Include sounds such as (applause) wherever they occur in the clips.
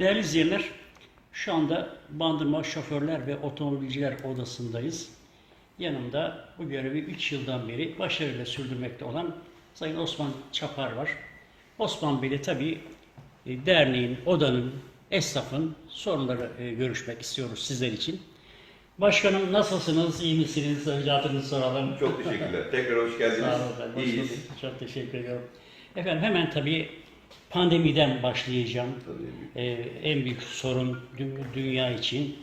Değerli izleyenler, şu anda Bandırma Şoförler ve Otomobilciler Odası'ndayız. Yanımda bu görevi 3 yıldan beri başarıyla sürdürmekte olan Sayın Osman Çapar var. Osman Bey'le tabii e, derneğin, odanın, esnafın sorunları e, görüşmek istiyoruz sizler için. Başkanım nasılsınız, iyi misiniz? Önce adınızı soralım. Çok teşekkürler. Tekrar hoş geldiniz. Sağ olun efendim. İyiyiz. Çok teşekkür ediyorum. Efendim hemen tabii pandemiden başlayacağım. Tabii. Ee, en büyük sorun dü- dünya için.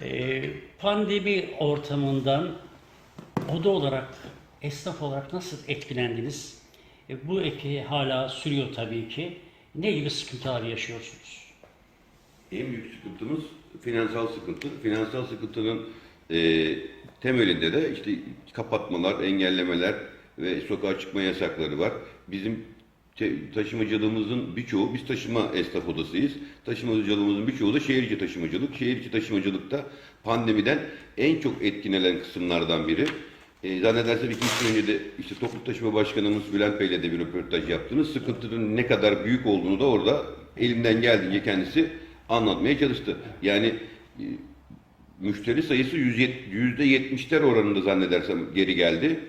Ee, pandemi ortamından oda olarak, esnaf olarak nasıl etkilendiniz? E, bu etki hala sürüyor tabii ki. Ne gibi sıkıntılar yaşıyorsunuz? En büyük sıkıntımız finansal sıkıntı. Finansal sıkıntının e, temelinde de işte kapatmalar, engellemeler ve sokağa çıkma yasakları var. Bizim taşımacılığımızın birçoğu, biz taşıma esnaf odasıyız. Taşımacılığımızın birçoğu da şehir içi taşımacılık. Şehir içi taşımacılıkta pandemiden en çok etkilenen kısımlardan biri. E, zannedersem iki üç önce de işte toplu taşıma başkanımız Bülent Bey'le de bir röportaj yaptınız. Sıkıntının ne kadar büyük olduğunu da orada elimden geldiğince kendisi anlatmaya çalıştı. Yani e, müşteri sayısı yüzde yetmişler oranında zannedersem geri geldi.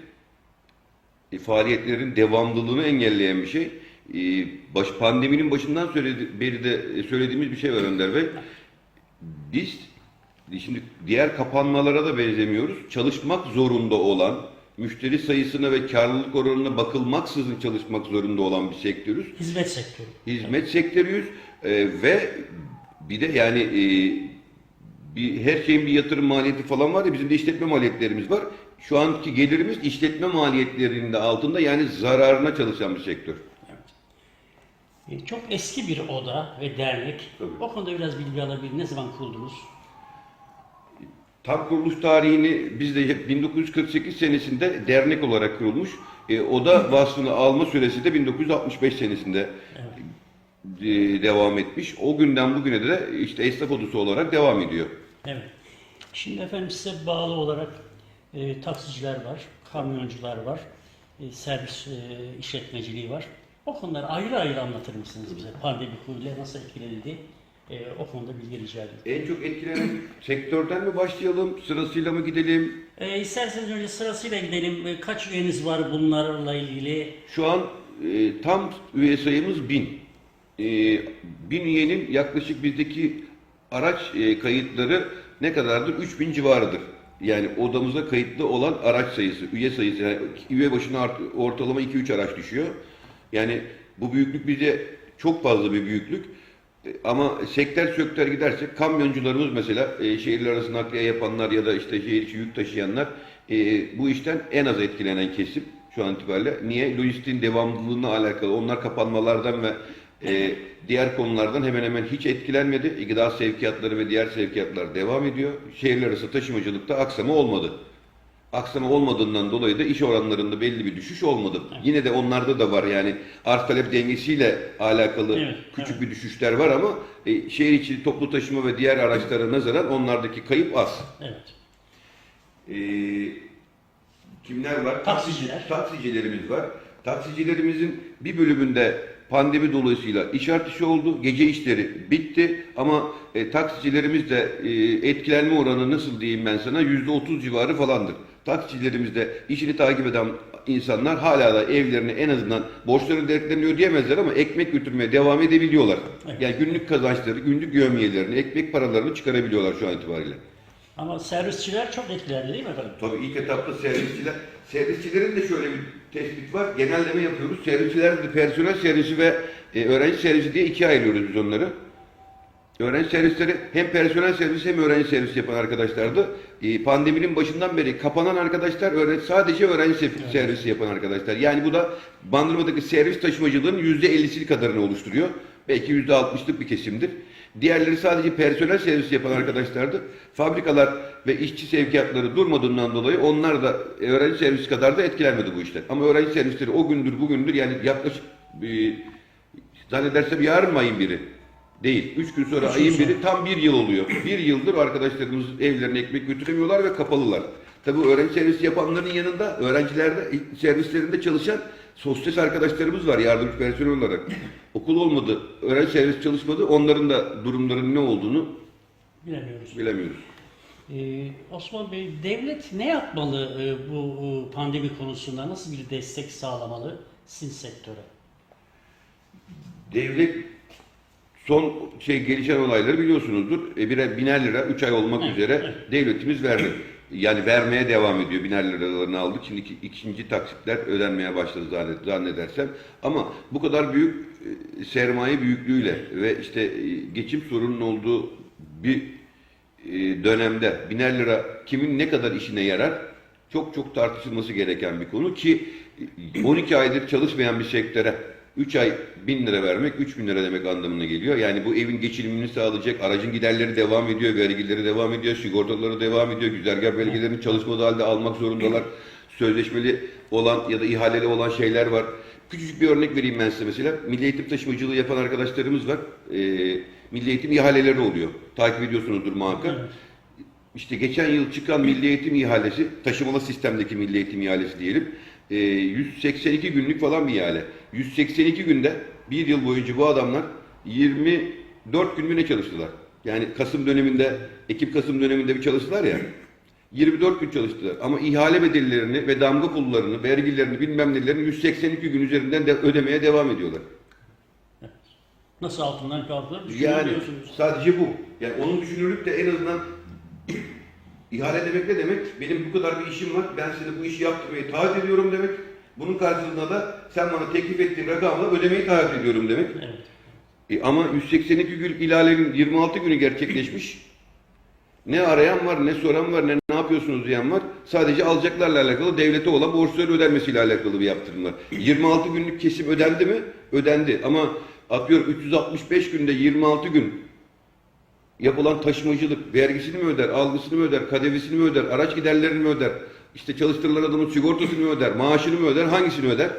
E, faaliyetlerin devamlılığını engelleyen bir şey. E, baş, pandeminin başından söyledi, beri de e, söylediğimiz bir şey var Önder Bey. Biz e, şimdi diğer kapanmalara da benzemiyoruz. Çalışmak zorunda olan, müşteri sayısına ve karlılık oranına bakılmaksızın çalışmak zorunda olan bir sektörüz Hizmet sektörü. hizmet sektörüyüz Ee, ve bir de yani e, bir her şeyin bir yatırım maliyeti falan var ya bizim de işletme maliyetlerimiz var. Şu anki gelirimiz işletme maliyetlerinin de altında yani zararına çalışan bir sektör. E, Çok eski bir oda ve dernek. Tabii. O konuda biraz bilgi alabilir. Ne zaman kuruldunuz? Tam kuruluş tarihini biz de hep 1948 senesinde dernek olarak kurulmuş. E, oda vasfını alma süresi de 1965 senesinde e, devam etmiş. O günden bugüne de işte esnaf odası olarak devam ediyor. Evet. Şimdi efendim size bağlı olarak e, taksiciler var, kamyoncular var, e, servis e, işletmeciliği var. O konuları ayrı ayrı anlatır mısınız bize? Pandemi ile nasıl etkilenildi? E, o konuda bilgi rica ederim. En çok etkilenen sektörden mi başlayalım, sırasıyla mı gidelim? E, isterseniz önce sırasıyla gidelim. E, kaç üyeniz var bunlarla ilgili? Şu an e, tam üye sayımız 1000. E, 1000 üyenin yaklaşık bizdeki araç e, kayıtları ne kadardır? 3000 civarıdır. Yani odamıza kayıtlı olan araç sayısı, üye sayısı. Yani üye başına art- ortalama 2-3 araç düşüyor. Yani bu büyüklük bize çok fazla bir büyüklük. E, Ama sektör sektör gidersek kamyoncularımız mesela e, şehirler arası nakliye yapanlar ya da işte şehir içi yük taşıyanlar e, bu işten en az etkilenen kesim şu an itibariyle. Niye? Lojistiğin devamlılığına alakalı. Onlar kapanmalardan ve e, diğer konulardan hemen hemen hiç etkilenmedi. E, Gıda sevkiyatları ve diğer sevkiyatlar devam ediyor. Şehirler arası taşımacılıkta aksama olmadı. Aksama olmadığından dolayı da iş oranlarında belli bir düşüş olmadı. Yine de onlarda da var yani arz talep dengesiyle alakalı Evet, küçük evet. bir düşüşler var ama e, şehir içi toplu taşıma ve diğer araçlara nazaran onlardaki kayıp az. Evet. E, kimler var? Taksiciler. Taksicilerimiz var. Taksicilerimizin bir bölümünde pandemi dolayısıyla iş artışı oldu. Gece işleri bitti ama e, taksicilerimiz de e, etkilenme oranı nasıl diyeyim ben sana yüzde otuz civarı falandır. Taksicilerimizde işini takip eden insanlar hala da evlerine en azından borçları dertlerini ödeyemezler ama ekmek götürmeye devam edebiliyorlar. Evet. Yani günlük kazançları, günlük yövmiyelerini, ekmek paralarını çıkarabiliyorlar şu an itibariyle. Ama servisçiler çok etkilendi değil mi efendim? Tabii ilk etapta servisçiler, servisçilerin de şöyle bir tespit var. Genelleme yapıyoruz. Servisçiler personel servisi ve e, öğrenci servisi diye ikiye ayırıyoruz biz onları. Öğrenci servisleri hem personel servisi hem öğrenci servisi yapan arkadaşlardı. E, pandeminin başından beri kapanan arkadaşlar öğrenci, sadece öğrenci se- servisi yapan arkadaşlar. Yani bu da Bandırma'daki servis taşımacılığının %50'si kadarını oluşturuyor. Belki %60'lık bir kesimdir. Diğerleri sadece personel servisi yapan arkadaşlardı. Fabrikalar ve işçi sevkiyatları durmadığından dolayı onlar da öğrenci servisi kadar da etkilenmedi bu işler. Ama öğrenci servisleri o gündür bugündür yani yaklaşık e, zannedersem yarın mı ayın biri? Değil. Üç gün sonra Üç ayın biri tam bir yıl oluyor. Bir yıldır arkadaşlarımız evlerine ekmek götüremiyorlar ve kapalılar. Tabii öğrenci servisi yapanların yanında öğrencilerde servislerinde çalışan sosyal arkadaşlarımız var yardımcı personel olarak. Okul olmadı, öğrenci servisi çalışmadı. Onların da durumlarının ne olduğunu Bilemiyoruz. bilemiyoruz. Ee, Osman Bey, devlet ne yapmalı e, bu e, pandemi konusunda? Nasıl bir destek sağlamalı sizin sektöre? Devlet son şey gelişen olayları biliyorsunuzdur. E, bire biner lira 3 ay olmak Evet, üzere evet. devletimiz verdi. Yani vermeye devam ediyor. Biner liralarını aldık. Şimdi iki- ikinci taksitler ödenmeye başladı zannedersem. Ama bu kadar büyük e, sermaye büyüklüğüyle ve işte e, geçim sorunun olduğu bir e, dönemde biner lira kimin ne kadar işine yarar çok çok tartışılması gereken bir konu ki e, 12 aydır çalışmayan bir sektöre 3 ay 1000 lira vermek 3000 lira demek anlamına geliyor. Yani bu evin geçinimini sağlayacak, aracın giderleri devam ediyor, vergileri devam ediyor, sigortaları devam ediyor, güzergah belgelerini çalışmadığı halde almak zorundalar. Sözleşmeli olan ya da ihaleli olan şeyler var. Küçücük bir örnek vereyim ben size mesela. Milli eğitim taşımacılığı yapan arkadaşlarımız var. Ee, milli eğitim ihaleleri oluyor. Takip ediyorsunuzdur muhakkak. Evet. İşte geçen yıl çıkan milli eğitim ihalesi, taşımalı sistemdeki milli eğitim ihalesi diyelim, e, 182 günlük falan bir ihale. 182 günde bir yıl boyunca bu adamlar 24 gün mü ne çalıştılar? Yani Kasım döneminde, Ekim-Kasım döneminde bir çalıştılar ya. 24 gün çalıştılar ama ihale bedellerini ve damga pullarını, vergilerini bilmem nelerini 182 gün üzerinden de ödemeye devam ediyorlar. Nasıl altından kalkılır Yani sadece bu. Yani onun düşünülüp de en azından ihale demek ne demek? Benim bu kadar bir işim var. Ben size bu işi yaptırmayı taahhüt ediyorum demek. Bunun karşılığında da sen bana teklif ettiğin rakamla ödemeyi taahhüt ediyorum demek. Evet. E ama 182 gün ihalenin 26 günü gerçekleşmiş. Ne arayan var, ne soran var, ne ne yapıyorsunuz diyen var. Sadece alacaklarla alakalı devlete olan borçları ödenmesiyle alakalı bir yaptırımlar. 26 günlük kesim ödendi mi? Ödendi. Ama atıyorum 365 günde 26 gün yapılan taşımacılık vergisini mi öder, algısını mı öder, kadevisini mi öder, araç giderlerini mi öder, işte çalıştırılan adamın sigortasını mı öder, maaşını mı öder, hangisini öder?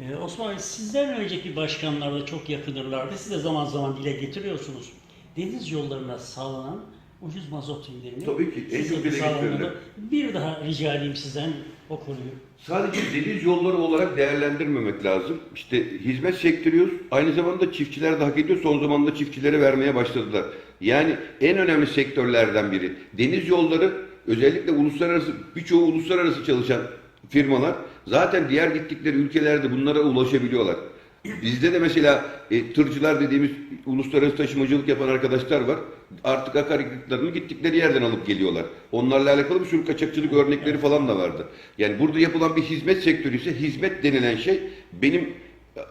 Ee, Osman Bey, sizden önceki başkanlar da çok yakınırlardı. Siz de zaman zaman dile getiriyorsunuz. Deniz yollarına sağlanan ucuz mazot indirimi. Tabii ki, en çok dile getirilir. Bir daha rica edeyim sizden o konuyu. Sadece deniz yolları olarak değerlendirmemek lazım. İşte hizmet sektörüyoruz. Aynı zamanda çiftçiler de hak ediyor. Son zamanlarda çiftçilere vermeye başladılar. Yani en önemli sektörlerden biri. Deniz yolları özellikle uluslararası, birçoğu uluslararası çalışan firmalar zaten diğer gittikleri ülkelerde bunlara ulaşabiliyorlar. Bizde de mesela e, tırcılar dediğimiz uluslararası taşımacılık yapan arkadaşlar var. Artık akaryakıtlarını gittikleri yerden alıp geliyorlar. Onlarla alakalı bir sürü kaçakçılık örnekleri falan da vardı. Yani burada yapılan bir hizmet sektörü ise hizmet denilen şey benim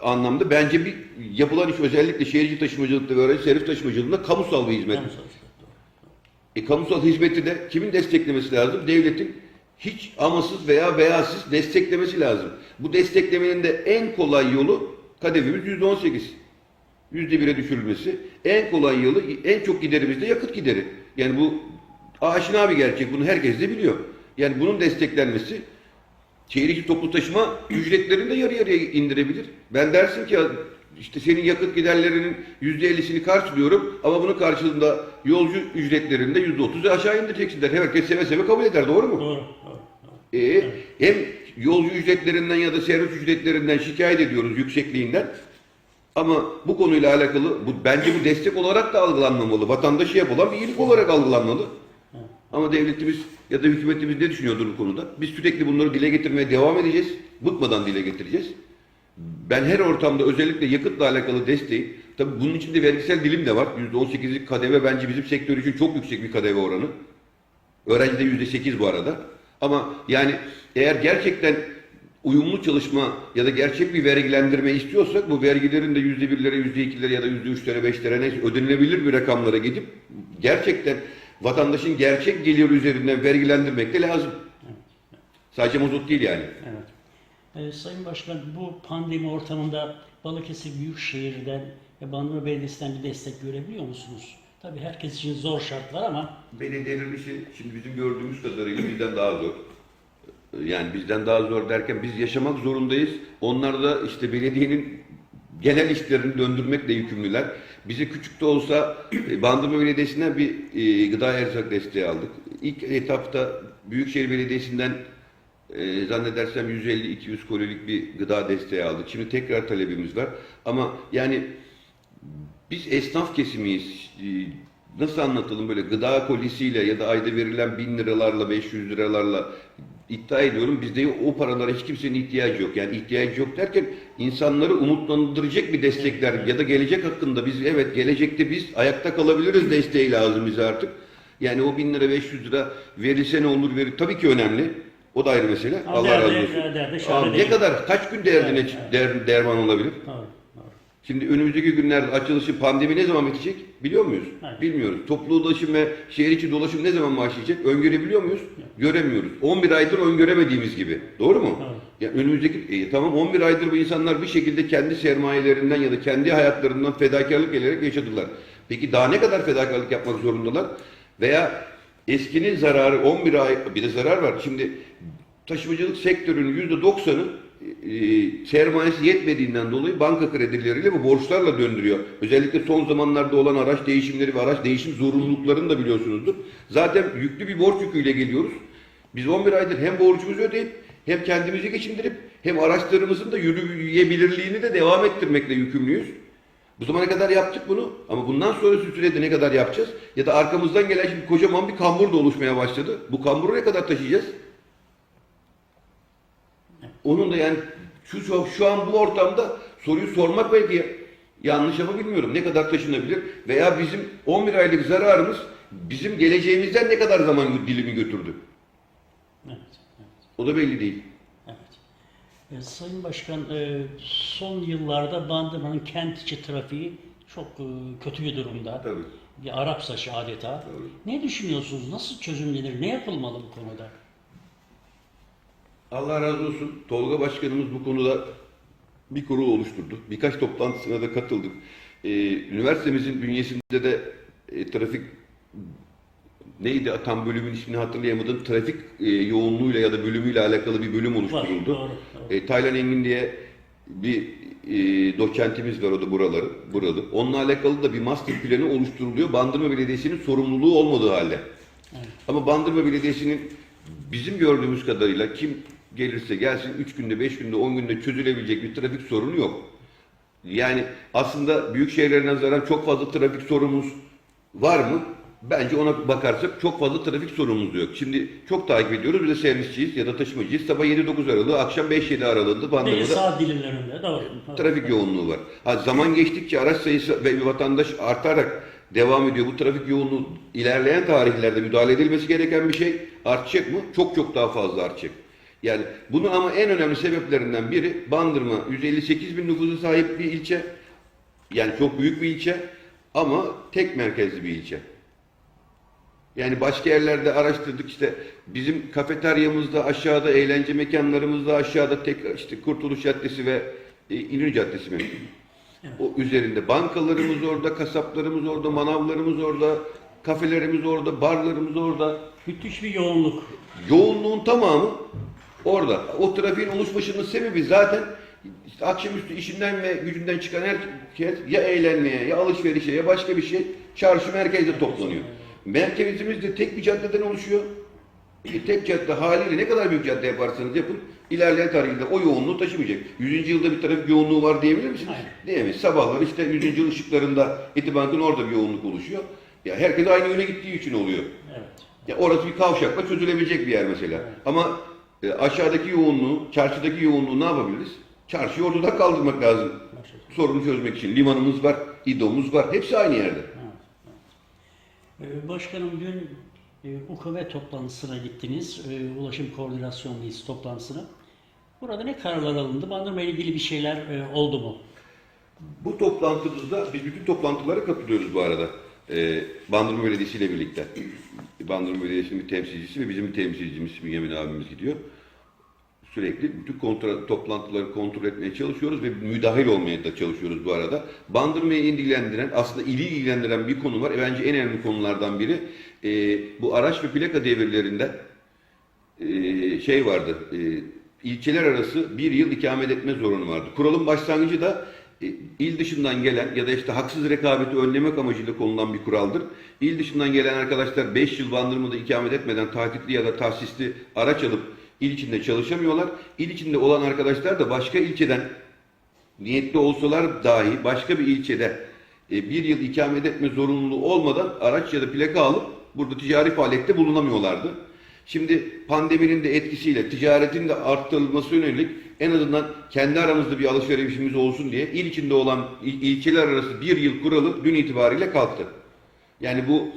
anlamda bence bir yapılan iş özellikle şehirci taşımacılıkta ve öğrenci servis taşımacılığında kamusal bir hizmet. Kamusal. E, kamusal hizmeti de kimin desteklemesi lazım? Devletin hiç amasız veya beyazsız desteklemesi lazım. Bu desteklemenin de en kolay yolu kademimiz yüzde on sekiz. Yüzde bire düşürülmesi. En kolay yolu, en çok giderimiz de yakıt gideri. Yani bu aşina bir gerçek. Bunu herkes de biliyor. Yani bunun desteklenmesi şehir içi toplu taşıma ücretlerini de yarı yarıya indirebilir. Ben dersin ki işte senin yakıt giderlerinin yüzde ellisini karşılıyorum ama bunun karşılığında yolcu ücretlerinde yüzde otuzu aşağı indireceksin der. Herkes seve seve kabul eder doğru mu? Doğru. Ee, hem yolcu ücretlerinden ya da servis ücretlerinden şikayet ediyoruz yüksekliğinden. Ama bu konuyla alakalı bu bence bu destek olarak da algılanmamalı. Vatandaşı yapılan bir iyilik olarak algılanmalı. Ama devletimiz ya da hükümetimiz ne düşünüyordur bu konuda? Biz sürekli bunları dile getirmeye devam edeceğiz. Bıkmadan dile getireceğiz. Ben her ortamda özellikle yakıtla alakalı desteği, tabii bunun içinde vergisel dilim de var. %18'lik KDV bence bizim sektör için çok yüksek bir KDV oranı. Öğrencide yüzde sekiz bu arada. Ama yani eğer gerçekten uyumlu çalışma ya da gerçek bir vergilendirme istiyorsak bu vergilerin de yüzde birlere, yüzde ikilere ya da yüzde üçlere, beşlere neyse ödenilebilir bir rakamlara gidip gerçekten vatandaşın gerçek gelir üzerinden vergilendirmek de lazım. Sadece mazot değil yani. Evet. Ee, Sayın Başkan, bu pandemi ortamında Balıkesir Büyükşehir'den ve Bandırma Belediyesi'nden bir destek görebiliyor musunuz? Tabii herkes için zor şartlar ama Belediyelerin işi şimdi bizim gördüğümüz kadarıyla bizden daha zor. Yani bizden daha zor derken biz yaşamak zorundayız. Onlar da işte belediyenin genel işlerini döndürmekle yükümlüler. Bize küçük de olsa e, Bandırma Belediyesi'nden bir e, gıda erzak desteği aldık. ilk etapta Büyükşehir Belediyesi'nden e, zannedersem 150-200 kolilik bir gıda desteği aldık. Şimdi tekrar talebimiz var. Ama yani biz esnaf kesimiyiz. Ee, Nasıl anlatalım böyle gıda kolisiyle ya da ayda verilen 1000 liralarla 500 liralarla iddia ediyorum bizde o paralara hiç kimsenin ihtiyacı yok. Yani ihtiyacı yok derken insanları umutlandıracak bir destekler ya da gelecek hakkında biz evet gelecekte biz ayakta kalabiliriz desteği lazım bize artık. Yani o 1000 lira 500 lira verilse ne olur verir tabii ki önemli. O da ayrı mesele. Ama Allah derdi- razı olsun. derdi Ama ne kadar kaç gün derdine Evet, evet. der- derman olabilir? Doğru. Şimdi önümüzdeki günlerde açılışı pandemi ne zaman bitecek? Biliyor muyuz? Hayır. Bilmiyoruz. Toplu ulaşım ve şehir içi dolaşım ne zaman başlayacak? Öngörebiliyor muyuz? Göremiyoruz. 11 aydır öngöremediğimiz gibi. Doğru mu? Evet. Ya önümüzdeki e, tamam 11 aydır bu insanlar bir şekilde kendi sermayelerinden ya da kendi hayatlarından fedakarlık ederek yaşadılar. Peki daha ne kadar fedakarlık yapmak zorundalar? Veya eskinin zararı 11 ay bir de zarar var. Şimdi taşımacılık sektörünün %90'ı e, sermayesi yetmediğinden dolayı banka kredileriyle ve borçlarla döndürüyor. Özellikle son zamanlarda olan araç değişimleri ve araç değişim zorunluluklarını da biliyorsunuzdur. Zaten yüklü bir borç yüküyle geliyoruz. Biz 11 aydır hem borcumuzu ödeyip hem kendimizi geçindirip hem araçlarımızın da yürüyebilirliğini de devam ettirmekle yükümlüyüz. Bu zamana kadar yaptık bunu ama bundan sonrası sürede ne kadar yapacağız? Ya da arkamızdan gelen şimdi kocaman bir kambur da oluşmaya başladı. Bu kamburu ne kadar taşıyacağız? Onun da yani şu, şu, şu an bu ortamda soruyu sormak belki yanlış ama bilmiyorum. Ne kadar taşınabilir? Veya bizim 11 aylık zararımız bizim geleceğimizden ne kadar zaman dilimi götürdü? Evet, evet, O da belli değil. evet. E, Sayın Başkan, e, son yıllarda Bandırma'nın kent içi trafiği çok e, kötü bir durumda. Tabii. Bir Arap saçı adeta. Ne düşünüyorsunuz? Nasıl çözümlenir? Ne yapılmalı bu konuda? Allah razı olsun. Tolga Başkanımız bu konuda bir kurul oluşturdu. Birkaç toplantısına da katıldık. Ee, üniversitemizin bünyesinde de e, trafik neydi tam bölümün ismini hatırlayamadım. Trafik e, yoğunluğuyla ya da bölümüyle alakalı bir bölüm Var, oluşturuldu. doğru. doğru. E, Taylan Engin diye bir e, doçentimiz var o da buraları, buralı. Onunla alakalı da bir master planı oluşturuluyor. Bandırma Belediyesi'nin sorumluluğu olmadığı halde. Evet. Ama Bandırma Belediyesi'nin bizim gördüğümüz kadarıyla kim gelirse gelsin 3 günde, 5 günde, 10 günde çözülebilecek bir trafik sorunu yok. Yani aslında büyük şehirlere nazaran çok fazla trafik sorunumuz var mı? Bence ona bakarsak çok fazla trafik sorunumuz yok. Şimdi çok takip ediyoruz. Biz de servisçiyiz ya da taşımacıyız. Sabah 7-9 aralığı, akşam 5-7 aralığında Bandırma'da saat dilimlerinde. Doğru. trafik yoğunluğu var. Ha, zaman geçtikçe araç sayısı ve vatandaş artarak devam ediyor. Bu trafik yoğunluğu ilerleyen tarihlerde müdahale edilmesi gereken bir şey artacak mı? Çok çok daha fazla artacak. Yani bunu ama en önemli sebeplerinden biri Bandırma 158 bin nüfusa sahip bir ilçe. Yani çok büyük bir ilçe ama tek merkezli bir ilçe. Yani başka yerlerde araştırdık işte bizim kafeteryamızda aşağıda, eğlence mekanlarımızda aşağıda tek işte Kurtuluş Caddesi ve e, İnönü Caddesi mevcut. O üzerinde bankalarımız orada, kasaplarımız orada, manavlarımız orada, kafelerimiz orada, barlarımız orada. Müthiş bir yoğunluk. Yoğunluğun tamamı orada. O trafiğin oluşmasının sebebi zaten işte akşamüstü işinden ve gücünden çıkan herkes ya eğlenmeye, ya alışverişe, ya başka bir şey çarşı merkezde toplanıyor. Merkezimiz de tek bir caddeden oluşuyor. E, tek cadde haliyle ne kadar büyük cadde yaparsanız yapın ilerleyen tarihte o yoğunluğu taşımayacak. 100. yılda bir trafik yoğunluğu var diyebilir misiniz? Hayır. Diyemeyiz. Sabahlar işte 100. yıl ışıklarında Etibank'ın orada bir yoğunluk oluşuyor. Ya herkes aynı yöne gittiği için oluyor. Evet. Ya orası bir kavşakla çözülebilecek bir yer mesela. Ama e, aşağıdaki yoğunluğu, çarşıdaki yoğunluğu ne yapabiliriz? Çarşıyı ortada kaldırmak lazım. Başka. Sorunu çözmek için. Limanımız var, İDO'muz var. Hepsi aynı yerde. Ee, Başkanım dün e, UKV toplantısına gittiniz. E, Ulaşım Koordinasyon Meclisi toplantısına. Burada ne kararlar alındı? Bandırma ile ilgili bir şeyler e, oldu mu? Bu toplantımızda, biz bütün toplantılara katılıyoruz bu arada. Bandırma Belediyesi ile birlikte. Bandırma Belediyesi'nin bir temsilcisi ve bizim bir temsilcimiz Bünyamin abimiz gidiyor. Sürekli bütün kontrol, toplantıları kontrol etmeye çalışıyoruz ve müdahil olmaya da çalışıyoruz bu arada. Bandırmayı ilgilendiren, aslında ili ilgilendiren bir konu var. E, bence en önemli konulardan biri. Ee, bu araç ve plaka devirlerinde e, şey vardı. E, ilçeler arası bir yıl ikamet etme zorunlu vardı. Kuralın başlangıcı da e, il dışından gelen ya da işte haksız rekabeti önlemek amacıyla konulan bir kuraldır. İl dışından gelen arkadaşlar 5 yıl bandırmada ikamet etmeden takipli ya da tahsisli araç alıp il içinde çalışamıyorlar. İl içinde olan arkadaşlar da başka ilçeden niyetli olsalar dahi başka bir ilçede e, bir yıl ikamet etme zorunluluğu olmadan araç ya da plaka alıp burada ticari faaliyette bulunamıyorlardı. Şimdi pandeminin de etkisiyle ticaretin de arttırılması yönelik en azından kendi aramızda bir alışverişimiz olsun diye il içinde olan il- ilçeler arası bir yıl kuralı dün itibariyle kalktı. Yani bu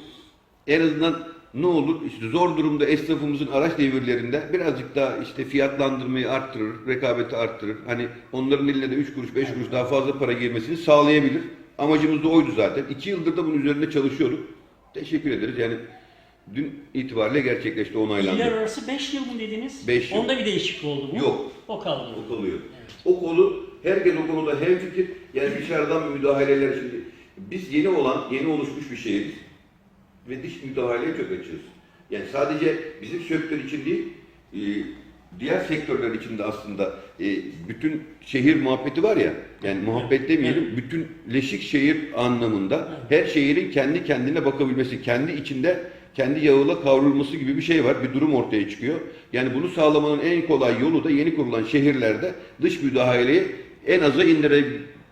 en azından ne olur işte zor durumda esnafımızın araç devirlerinde birazcık daha işte fiyatlandırmayı arttırır, rekabeti arttırır. Hani onların eline de 3 kuruş 5 kuruş daha fazla para girmesini sağlayabilir. Amacımız da oydu zaten. 2 yıldır da bunun üzerinde çalışıyorduk. Teşekkür ederiz. Yani dün itibariyle gerçekleşti onaylandı. İller arası 5 yıl mı dediniz? Beş yıl. Onda bir değişiklik oldu mu? Yok. O kaldı. O kalıyor. O konu herkes o konuda hemfikir. Yani dışarıdan müdahaleler şimdi biz yeni olan, yeni oluşmuş bir şehiriz ve dış müdahaleye çok açığız. Yani sadece bizim sektör için değil, e, diğer sektörler için de aslında e, bütün şehir muhabbeti var ya, yani muhabbet demeyelim, bütünleşik şehir anlamında her şehrin kendi kendine bakabilmesi, kendi içinde kendi yağıyla kavrulması gibi bir şey var, bir durum ortaya çıkıyor. Yani bunu sağlamanın en kolay yolu da yeni kurulan şehirlerde dış müdahaleyi en aza indire,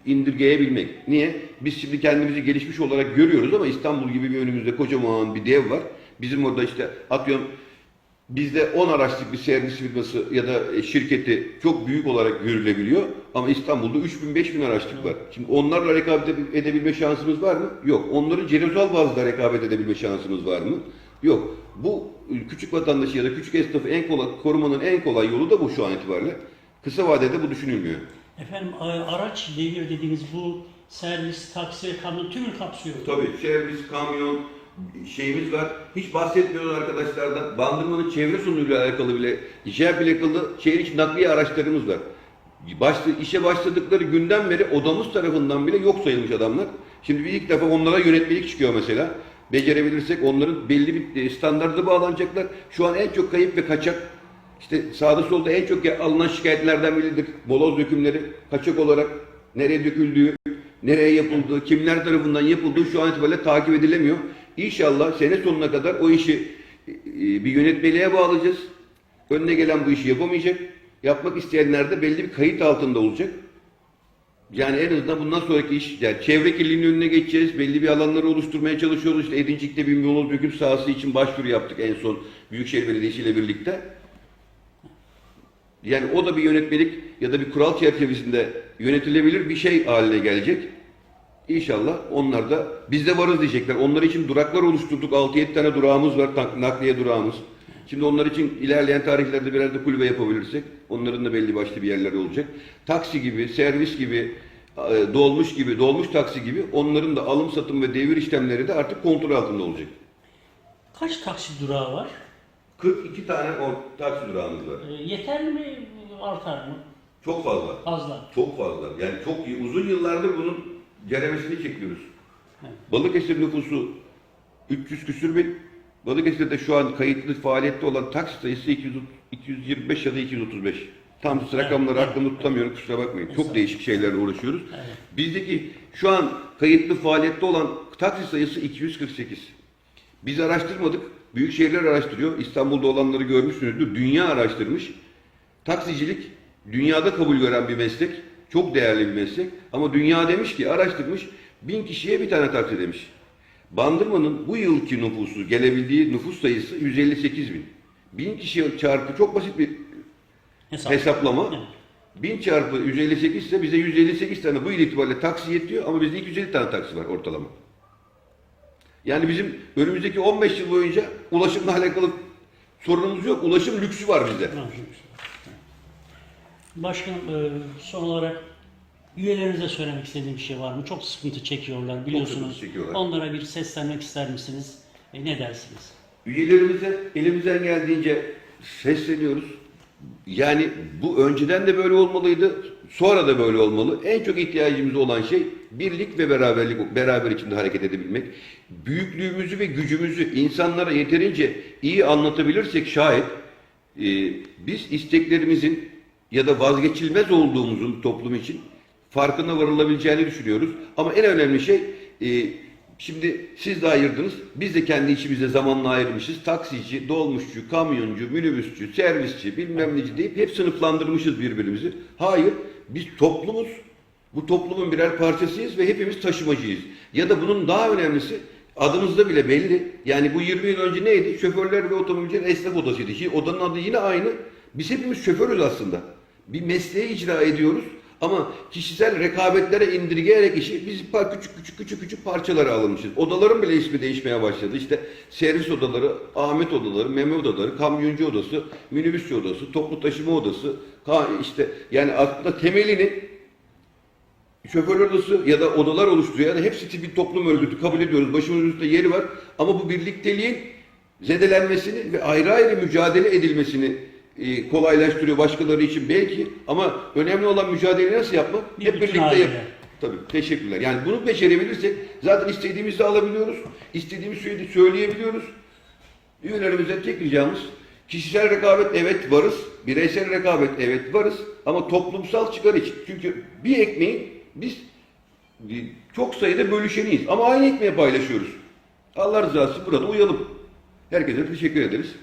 indirgeyebilmek. Niye? Biz şimdi kendimizi gelişmiş olarak görüyoruz ama İstanbul gibi bir önümüzde kocaman bir dev var. Bizim orada işte atıyorum bizde 10 araçlık bir servis firması ya da şirketi çok büyük olarak görülebiliyor ama İstanbul'da 3000 5000 araçlık var. Şimdi onlarla rekabet edebilme şansımız var mı? Yok. Onların cerozal bazda rekabet edebilme şansımız var mı? Yok. Bu küçük vatandaşı ya da küçük esnafı en kolay korumanın en kolay yolu da bu şu an itibariyle. Kısa vadede bu düşünülmüyor. Efendim a- araç devir dediğiniz bu servis, taksi kamyon tümünü kapsıyor. Tabii servis, kamyon şeyimiz var. Hiç bahsetmiyoruz arkadaşlardan. Bandırmanın çevre sonuyla alakalı bile, işe plakalı şehir içi nakliye araçlarımız var. Başlı, işe başladıkları günden beri odamız tarafından bile yok sayılmış adamlar. Şimdi bir ilk defa onlara yönetmelik çıkıyor mesela. Becerebilirsek onların belli bir e, standarda bağlanacaklar. Şu an en çok kayıp ve kaçak işte sağda solda en çok alınan şikayetlerden biridir. Boloz dökümleri kaçak olarak nereye döküldüğü, nereye yapıldığı, kimler tarafından yapıldığı şu an itibariyle takip edilemiyor. İnşallah sene sonuna kadar o işi e, bir yönetmeliğe bağlayacağız. Önüne gelen bu işi yapamayacak. Yapmak isteyenler de belli bir kayıt altında olacak. Yani en azından bundan sonraki iş, yani çevre kirliliğinin önüne geçeceğiz. Belli bir alanları oluşturmaya çalışıyoruz. İşte Edincik'te bir yol döküm sahası için başvuru yaptık en son Büyükşehir Belediyesi ile birlikte. Yani o da bir yönetmelik ya da bir kural çerçevesinde yönetilebilir bir şey haline gelecek. İnşallah onlar da biz de varız diyecekler. Onlar için duraklar oluşturduk. 6-7 tane durağımız var, nakliye durağımız. Şimdi onlar için ilerleyen tarihlerde biraz da kulübe yapabilirsek onların da belli başlı bir yerleri olacak. Taksi gibi, servis gibi, e, dolmuş gibi, dolmuş taksi gibi onların da alım satım ve devir işlemleri de artık kontrol altında olacak. Kaç taksi durağı var? 42 tane or- taksi durağımız var. E, yeterli mi, artar mı? Çok fazla. Fazla. Çok fazla. Yani çok iyi. Uzun yıllardır bunun ceremesini çekiyoruz. Evet. Balıkesir nüfusu 300 küsür bin. Balıkesir'de şu an kayıtlı faaliyette olan taksi sayısı 200, 225 ya da 235. Tam rakamları Evet. aklımda tutamıyorum kusura bakmayın. Çok Estağfurullah. değişik şeylerle uğraşıyoruz. Evet. Bizdeki şu an kayıtlı faaliyette olan taksi sayısı 248. Biz araştırmadık. Büyük şehirler araştırıyor. İstanbul'da olanları görmüşsünüzdür. Dünya araştırmış. Taksicilik dünyada kabul gören bir meslek. Çok değerli bir meslek. Ama dünya demiş ki araştırmış. Bin kişiye bir tane taksi demiş. Bandırma'nın bu yılki nüfusu, gelebildiği nüfus sayısı 158 bin. Bin kişi çarpı çok basit bir Hesap. hesaplama. Evet. 1000 çarpı 158 ise bize 158 tane bu yıl itibariyle taksi yetiyor ama bizde 250 tane taksi var ortalama. Yani bizim önümüzdeki 15 yıl boyunca ulaşımla alakalı sorunumuz yok. Ulaşım lüksü var bizde. Başkanım e, son olarak üyelerinize söylemek istediğim bir şey var mı? Çok sıkıntı çekiyorlar biliyorsunuz. sıkıntı çekiyorlar. Onlara bir seslenmek ister misiniz? E, ne dersiniz? Üyelerimize elimizden geldiğince sesleniyoruz. Yani bu önceden de böyle olmalıydı, sonra da böyle olmalı. En çok ihtiyacımız olan şey birlik ve beraberlik, beraber içinde hareket edebilmek. Büyüklüğümüzü ve gücümüzü insanlara yeterince iyi anlatabilirsek şayet e, biz isteklerimizin ya da vazgeçilmez olduğumuzun toplum için farkına varılabileceğini düşünüyoruz. Ama en önemli şey e, şimdi siz de ayırdınız. Biz de kendi içimizde zamanla ayırmışız. Taksici, dolmuşçu, kamyoncu, minibüsçü, servisçi, bilmem neci deyip hep sınıflandırmışız birbirimizi. Hayır, biz toplumuz. Bu toplumun birer parçasıyız ve hepimiz taşımacıyız. Ya da bunun daha önemlisi adımızda bile belli. Yani bu 20 yıl önce neydi? Şoförler ve otomobilciler esnaf odasıydı. Şimdi odanın adı yine aynı. Biz hepimiz şoförüz aslında. Bir mesleği icra ediyoruz ama kişisel rekabetlere indirgeyerek işi biz küçük küçük küçük küçük parçalara alınmışız. Odaların bile ismi değişmeye başladı. İşte servis odaları, Ahmet odaları, Mehmet odaları, kamyoncu odası, minibüsçü odası, toplu taşıma odası, işte yani aslında temelini şoför odası ya da odalar oluşturuyor. Yani hepsi bir toplum örgütü kabul ediyoruz. Başımızın üstünde yeri var. Ama bu birlikteliğin zedelenmesini ve ayrı ayrı mücadele edilmesini e, kolaylaştırıyor başkaları için belki. Ama önemli olan mücadeleyi nasıl yapmak? Bir Hep bütün birlikte yap. Tabii teşekkürler. Yani bunu becerebilirsek zaten istediğimizi alabiliyoruz. İstediğimiz şeyi söyleyebiliyoruz. Üyelerimize tek ricamız kişisel rekabet evet varız. Bireysel rekabet evet varız. Ama toplumsal çıkar için. Çünkü bir ekmeği biz çok sayıda bölüşeniyiz. Ama aynı ekmeği paylaşıyoruz. Allah rızası burada uyalım. Herkese teşekkür ederiz.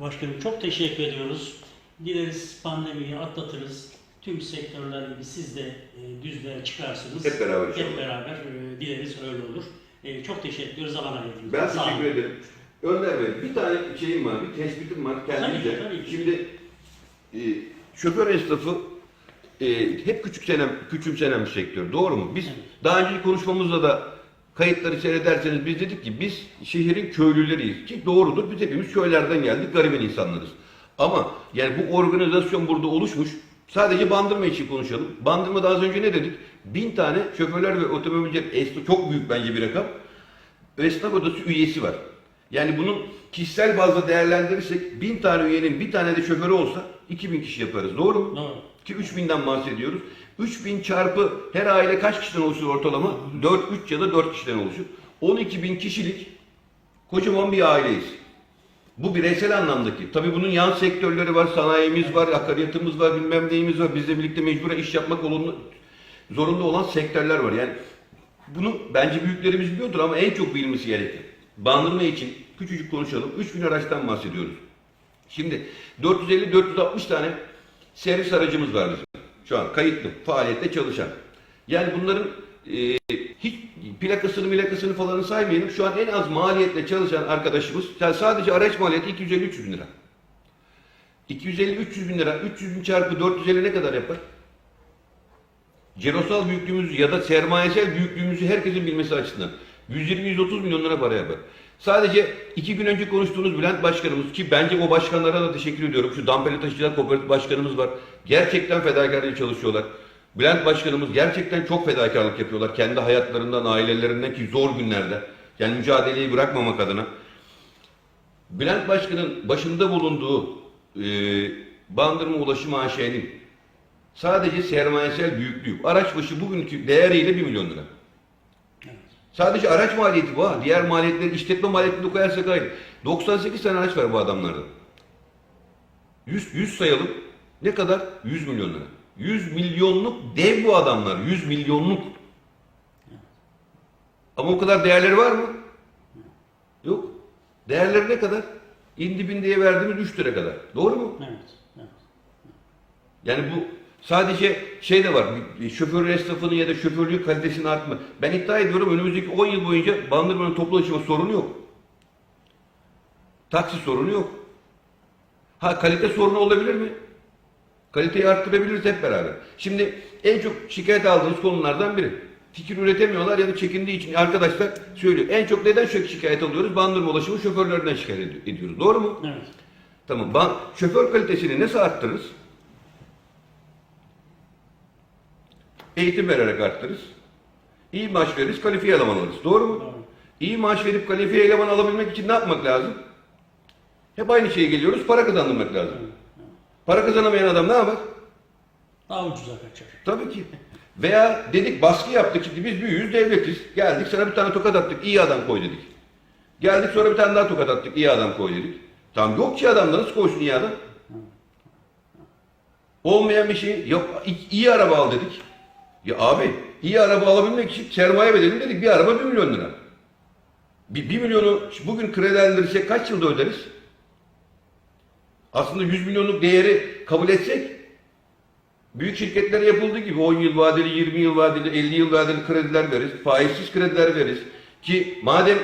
Başkanım çok teşekkür ediyoruz. Dileriz pandemiyi atlatırız. Tüm sektörler gibi siz de e, düzlüğe çıkarsınız. Hep beraber inşallah. Hep beraber e, dileriz öyle olur. E, çok teşekkür ediyoruz zaman ayırdınız. Ben Sağ olun. teşekkür ederim. Önder Bey, bir tane şeyim var, bir tespitim var kendimce. Tabii ki, tabii ki. Şimdi e, şoför esnafı e, hep küçümsenen, küçümsenen bir sektör. Doğru mu? Biz Evet. daha önceki konuşmamızda da kayıtları seyrederseniz biz dedik ki biz şehrin köylüleriyiz. Ki doğrudur. Biz hepimiz köylerden geldik, gariban insanlarız. Ama yani bu organizasyon burada oluşmuş. Sadece bandırma için konuşalım. Bandırmada az önce ne dedik? Bin tane şoförler ve otomobilciler esnaf çok büyük bence bir rakam esnaf odası üyesi var. Yani bunun kişisel bazda değerlendirirsek bin tane üyenin bir tane de şoförü olsa 2000 kişi yaparız. Doğru mu? Doğru. Ki 3000'den bahsediyoruz. 3000 çarpı her aile kaç kişiden oluşur ortalama? 4, 3 ya da 4 kişiden oluşur. 12 bin kişilik kocaman bir aileyiz. Bu bireysel anlamdaki. Tabii bunun yan sektörleri var, sanayimiz var, akaryatımız var, bilmem neyimiz var. Bizle birlikte mecburen iş yapmak zorunda olan sektörler var. Yani bunu bence büyüklerimiz biliyordur ama en çok bilmesi gerekir. Bandırma için küçücük konuşalım. 3000 araçtan bahsediyoruz. Şimdi 450-460 tane servis aracımız var bizim. Şu an kayıtlı, faaliyette çalışan. Yani bunların e, hiç plakasını milakasını falan saymayalım. Şu an en az maliyetle çalışan arkadaşımız, yani sadece araç maliyeti 250-300 bin lira. 250-300 bin lira, 300 bin çarpı 450 ne kadar yapar? Cirosal büyüklüğümüzü ya da sermayesel büyüklüğümüzü herkesin bilmesi açısından 120-130 milyon lira para yapar. Sadece iki gün önce konuştuğunuz Bülent Başkanımız ki bence o başkanlara da teşekkür ediyorum. Şu Dampeli Taşıcılar Kooperatif Başkanımız var. Gerçekten fedakarlığı çalışıyorlar. Bülent Başkanımız gerçekten çok fedakarlık yapıyorlar. Kendi hayatlarından, ailelerinden ki zor günlerde. Yani mücadeleyi bırakmamak adına. Bülent Başkan'ın başında bulunduğu e, Bandırma Ulaşım AŞ'nin sadece sermayesel büyüklüğü, araç başı bugünkü değeriyle 1 milyon lira. Sadece araç maliyeti bu ha. Diğer maliyetleri, işletme maliyetini koyarsak ayrı. 98 tane araç var bu adamlarda. 100, 100 sayalım. Ne kadar? 100 milyon lira. 100 milyonluk dev bu adamlar. 100 milyonluk. Ama o kadar değerleri var mı? Yok. Değerleri ne kadar? İndi bin diye verdiğimiz 3 lira kadar. Doğru mu? Evet. evet. Yani bu sadece şey de var, şoför esnafının ya da şoförlüğü kalitesini artma. Ben iddia ediyorum önümüzdeki 10 yıl boyunca Bandırma'nın toplu taşıma sorunu yok. Taksi sorunu yok. Ha kalite sorunu olabilir mi? Kaliteyi arttırabiliriz hep beraber. Şimdi en çok şikayet aldığımız konulardan biri. Fikir üretemiyorlar ya da çekindiği için arkadaşlar söylüyor. En çok neden çok şikayet alıyoruz? Bandırma ulaşımı şoförlerinden şikayet ed- ediyoruz. Doğru mu? Evet. Tamam. Ban şoför kalitesini nasıl arttırırız? Eğitim vererek arttırırız. İyi maaş veririz, kalifiye eleman alırız. Doğru mu? Doğru. İyi maaş verip kalifiye eleman alabilmek için ne yapmak lazım? Hep aynı şeye geliyoruz, para kazandırmak lazım. Para kazanamayan adam ne yapar? Daha ucuza kaçar. Tabii ki. Veya dedik baskı yaptık şimdi biz büyüğüz devletiz. Geldik sana bir tane tokat attık iyi adam koy dedik. Geldik sonra bir tane daha tokat attık iyi adam koy dedik. Tam yok ki adamda nasıl koysun iyi adam? Olmayan bir şey yok iyi- iyi araba al dedik. Ya abi iyi araba alabilmek için sermaye bedeli dedik. Bir araba 1 milyon lira. Bir, 1 milyonu bugün kredilendirsek kaç yılda öderiz? Aslında 100 milyonluk değeri kabul etsek büyük şirketlere yapıldığı gibi 10 yıl vadeli, 20 yıl vadeli, 50 yıl vadeli krediler veririz. Faizsiz krediler veririz. Ki madem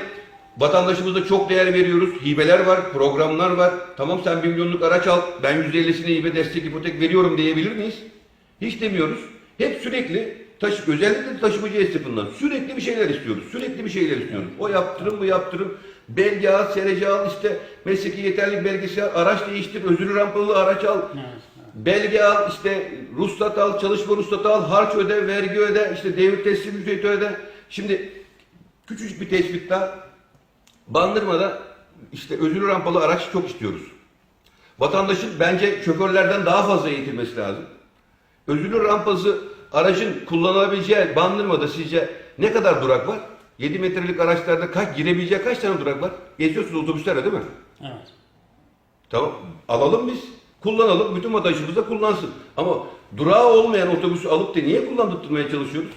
vatandaşımıza çok değer veriyoruz, hibeler var, programlar var. Tamam sen 1 milyonluk araç al, ben %50'sine hibe destek ipotek veriyorum diyebilir miyiz? Hiç demiyoruz. Hep sürekli taşı, özellikle taşımacı esnafından sürekli bir şeyler istiyoruz. Sürekli bir şeyler istiyoruz. O yaptırım, bu yaptırım. Belge al, serece al, işte mesleki yeterlilik belgesi al, araç değiştir, özürlü rampalı araç al. Evet. Belge al, işte ruhsat al, çalışma ruhsatı al, harç öde, vergi öde, işte devir teslim ücreti öde. Şimdi küçücük bir tespit daha. Bandırma'da işte özürlü rampalı araç çok istiyoruz. Vatandaşın bence şoförlerden daha fazla eğitilmesi lazım. Özürlü rampası aracın kullanılabileceği bandırmada sizce ne kadar durak var? 7 metrelik araçlarda kaç girebileceği kaç tane durak var? Geziyorsunuz otobüslerde değil mi? Evet. Tamam alalım biz. Kullanalım. Bütün vatandaşımız da kullansın. Ama durağı olmayan otobüsü alıp da niye kullandırtmaya çalışıyoruz?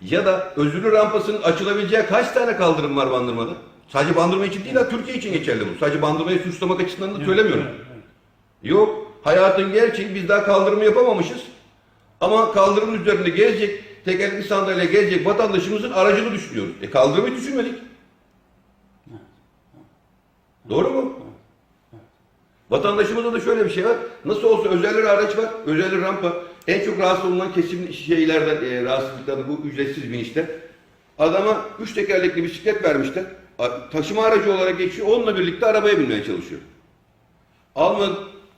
Ya da özürlü rampasının açılabileceği kaç tane kaldırım var Bandırma'da? Sadece Bandırma için değil ha Türkiye için geçerli bu. Sadece Bandırma'yı suçlamak açısından da söylemiyorum. Yok. Hayatın gerçeği biz daha kaldırımı yapamamışız. Ama kaldırımın üzerinde gezecek, tekerlekli sandalye gezecek vatandaşımızın aracını düşünüyoruz. E kaldırımı düşünmedik. Doğru mu? Vatandaşımızda da şöyle bir şey var. Nasıl olsa özelli araç var, özelli rampa. En çok rahatsız olunan kesim şeylerden, e, rahatsızlıklardan bu ücretsiz binişler. Adama üç tekerlekli bisiklet vermişler. Taşıma aracı olarak geçiyor. Onunla birlikte arabaya binmeye çalışıyor. Alma,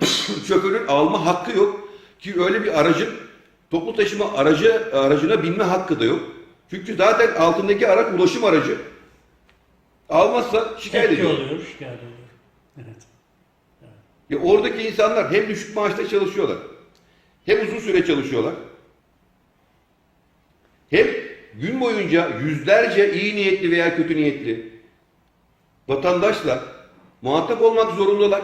(coughs) şoförün alma hakkı yok. Ki öyle bir aracın toplu taşıma aracı aracına binme hakkı da yok. Çünkü zaten altındaki araç ulaşım aracı. Almazsa şikayet ediyor. oluyor, şikayet oluyor. Evet. Ya oradaki insanlar hem düşük maaşta çalışıyorlar. Hem uzun süre çalışıyorlar. Hem gün boyunca yüzlerce iyi niyetli veya kötü niyetli vatandaşla muhatap olmak zorundalar.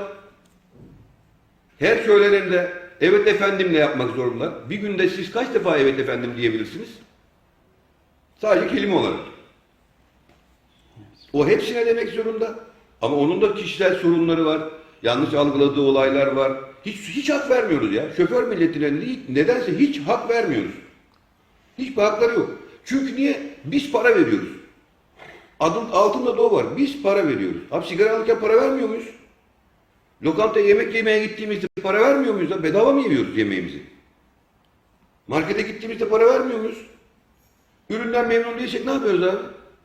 Her söylenende evet efendimle yapmak zorundalar. Bir günde siz kaç defa evet efendim diyebilirsiniz? Sadece kelime olarak. O hepsine demek zorunda. Ama onun da kişisel sorunları var. Yanlış algıladığı olaylar var. Hiç hiç hak vermiyoruz ya. Şoför milletine hiç- nedense hiç hak vermiyoruz. Hiçbir hakları yok. Çünkü niye? Biz para veriyoruz. Adım altında da o var. Biz para veriyoruz. Abi sigara alırken para vermiyor muyuz? Lokantaya yemek yemeye gittiğimizde para vermiyor muyuz? lan? Bedava mı yiyoruz yemeğimizi? Markete gittiğimizde para vermiyor muyuz? Üründen memnun değilsek ne yapıyoruz abi?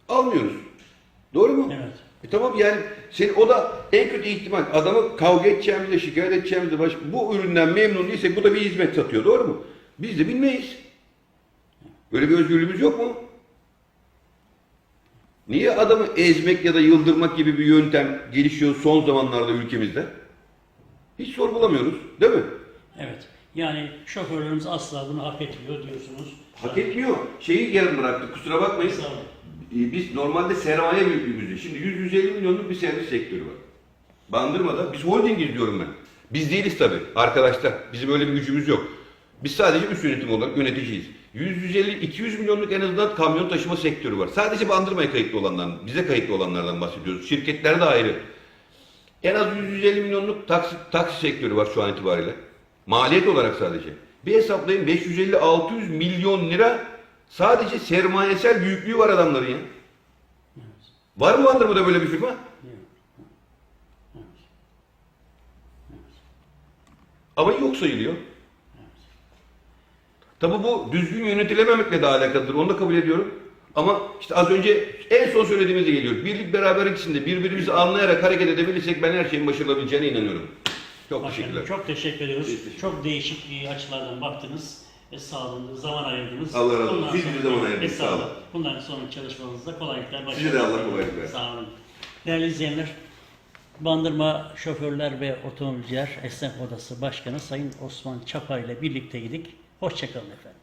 Almıyoruz. Doğru mu? Evet. E tamam yani senin o da en kötü ihtimal adamı kavga edeceğimizde, şikayet edeceğimizde baş, bu üründen memnun değilsek bu da bir hizmet satıyor. Doğru mu? Biz de bilmeyiz. Böyle bir özgürlüğümüz yok mu? Niye adamı ezmek ya da yıldırmak gibi bir yöntem gelişiyor son zamanlarda ülkemizde? Hiç sorgulamıyoruz. Değil mi? Evet. Yani şoförlerimiz asla bunu hak etmiyor diyorsunuz. Hak etmiyor. Şeyi yarım bıraktık. Kusura bakmayın. Sağ olun. Ee, Biz normalde sermaye büyüklüğümüzde. Şimdi 100-150 milyonluk bir servis sektörü var. Bandırma'da biz holdingiz diyorum ben. Biz değiliz tabii arkadaşlar. Bizim öyle bir gücümüz yok. Biz sadece üst yönetim olarak yöneticiyiz. 100-150-200 milyonluk en azından kamyon taşıma sektörü var. Sadece Bandırma'ya kayıtlı olanlardan, bize kayıtlı olanlardan bahsediyoruz. Şirketler de ayrı. En az 100-150 milyonluk taksi, taksi sektörü var şu an itibariyle. Maliyet olarak sadece. Bir hesaplayın 550-600 milyon lira sadece sermayesel büyüklüğü var adamların ya. Var mı Bandırma'da böyle bir firma? Ama yok sayılıyor. Tabi bu düzgün yönetilememekle de alakalıdır. Onu da kabul ediyorum. Ama işte az önce en son söylediğimizde geliyor. Birlik beraberlik içinde birbirimizi anlayarak hareket edebilirsek ben her şeyin başarılabileceğine inanıyorum. Çok Başkanım, teşekkürler. çok teşekkür ediyoruz. Teşekkür Çok değişik bir açılardan baktınız ve sağladınız, zaman ayırdınız. Allah razı olsun. Siz bize zaman ayırdınız. Sağ olun. Bundan sonraki çalışmanızda kolaylıklar, Size de Allah kolaylık versin. Sağ olun. Değerli izleyenler, Bandırma Şoförler ve Otomobilciler Esnaf Odası Başkanı Sayın Osman Çapa ile birlikteydik. Hoşçakalın efendim.